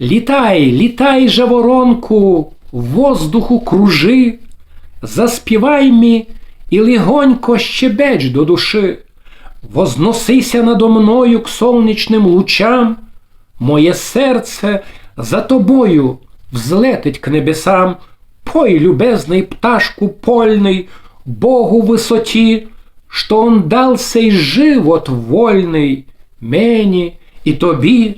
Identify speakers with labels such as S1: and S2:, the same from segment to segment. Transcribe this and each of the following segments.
S1: Літай, літай же, воронку, воздуху кружи, заспівай мі і легонько щебеч до души. Возносися надо мною к сонячним лучам, моє серце за тобою взлетить к небесам. Пой, любезний пташку польний, Богу висоті, що он дал сей живот вольний мені і тобі.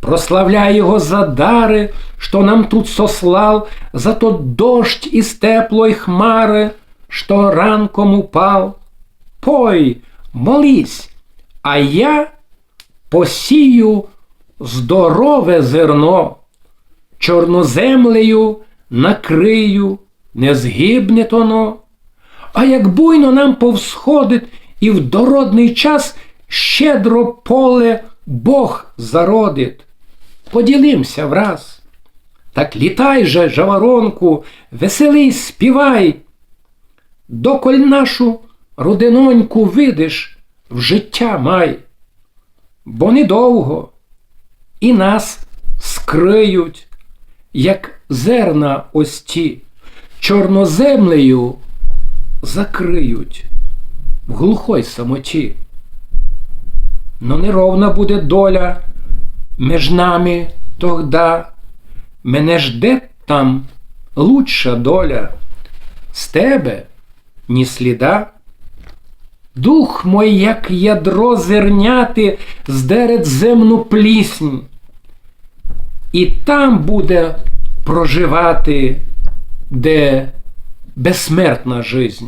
S1: Прославляй його за дари, що нам тут сослал, за тот дощ із теплої хмари, що ранком упав. Пой, молись, а я посію здорове зерно, чорноземлею накрию, не згибне тоно. А як буйно нам повсходить і в дородний час щедро поле Бог зародить. Поділимся враз. Так літай же, жаворонку, веселий співай. Доколь нашу родиноньку видиш, в життя май. Бо недовго і нас скриють, як зерна ось ті, чорноземлею закриють в глухой самоті. Но неровна буде доля між нами тогда. Мене жде там лучша доля. З тебе ні сліда. Дух мой, як ядро зерняти, здерет земну пліснь. І там буде проживати, де безсмертна жизнь.